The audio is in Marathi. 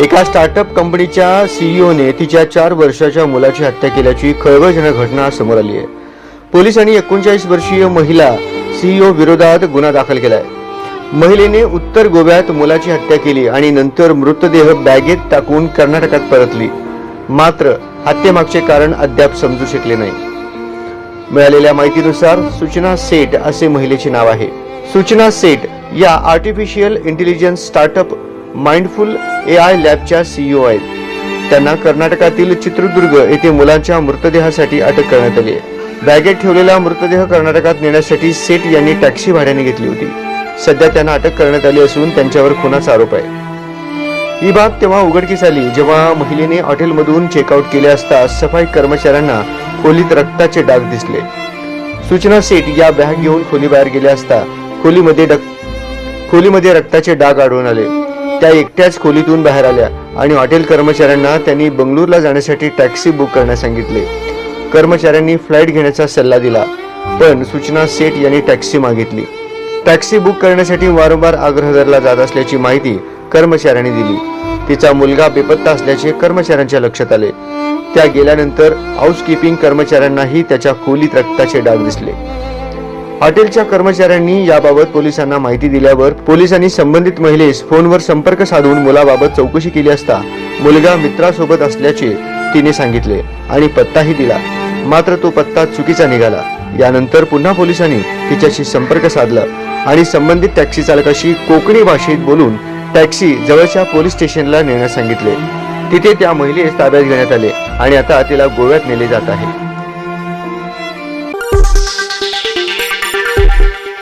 एका स्टार्टअप कंपनीच्या सीईओने तिच्या चार वर्षाच्या मुलाची हत्या केल्याची खळबळजनक घटना समोर आली आहे. पोलिसांनी एकोणचाळीस वर्षीय महिला सीईओ विरोधात गुन्हा दाखल केलाय. महिलेने उत्तर गोव्यात मुलाची हत्या केली आणि नंतर मृतदेह बॅगेत टाकून कर्नाटकात परतली. मात्र हत्येमागचे कारण अद्याप समजू शकले नाही. मिळालेल्या माहितीनुसार सूचना सेठ असे महिलेचे नाव आहे. सूचना सेठ या artificial intelligence startup mindful A I लॅबच्या CEO आहेत. त्यांना कर्नाटकातील चित्रदुर्ग येथे मुलांच्या मृतदेहासाठी अटक करण्यात आली आहे. बॅगेत ठेवलेला मृतदेह कर्नाटकात नेण्यासाठी सेठ यांनी टॅक्सी भाड्याने घेतली होती. सध्या त्यांना अटक करण्यात आली असून त्यांच्यावर खुनाचा आरोप आहे. ही बाब तेव्हा उघडकीस आली जेव्हा महिलेने हॉटेलमधून चेकआउट केले असता सफाई कर्मचाऱ्यांना खोलीत रक्ताचे डाग दिसले. सूचना सेठ या बॅग घेऊन खोलीबाहेर गेले असता खोलीमध्ये डक खोलीमध्ये रक्ताचे डाग आढळून आले. त्या एकट्याच खोलीतून बाहेर आल्या आणि हॉटेल कर्मचाऱ्यांना त्यांनी बंगळूरला जाण्यासाठी टॅक्सी बुक करण्यास सांगितले. कर्मचाऱ्यांनी फ्लाईट घेण्याचा सल्ला दिला पण सूचना सेठ यांनी टॅक्सी मागितली. टॅक्सी बुक करण्यासाठी वारंवार आग्रह धरला जात असल्याची माहिती कर्मचाऱ्यांनी दिली. तिचा मुलगा बेपत्ता असल्याचे कर्मचाऱ्यांच्या लक्षात आले. त्या गेल्यानंतर हाऊसकीपिंग कर्मचाऱ्यांनाही त्याच्या खोलीत रक्ताचे डाग दिसले. हॉटेलच्या कर्मचाऱ्यांनी याबाबत पोलिसांना माहिती दिल्यावर पोलिसांनी संबंधित महिलेस फोनवर संपर्क साधून मुलाबाबत चौकशी केली असता मुलगा मित्रासोबत असल्याचे तिने सांगितले आणि पत्ताही दिला. मात्र तो पत्ता चुकीचा निघाला. यानंतर पुन्हा पोलिसांनी तिच्याशी संपर्क साधला आणि संबंधित टॅक्सी चालकाशी कोकणी भाषेत बोलून टॅक्सी जवळच्या पोलीस स्टेशनला नेण्यास सांगितले. तिथे त्या महिलेस ताब्यात घेण्यात आले आणि आता तिला गोव्यात नेले जात आहे.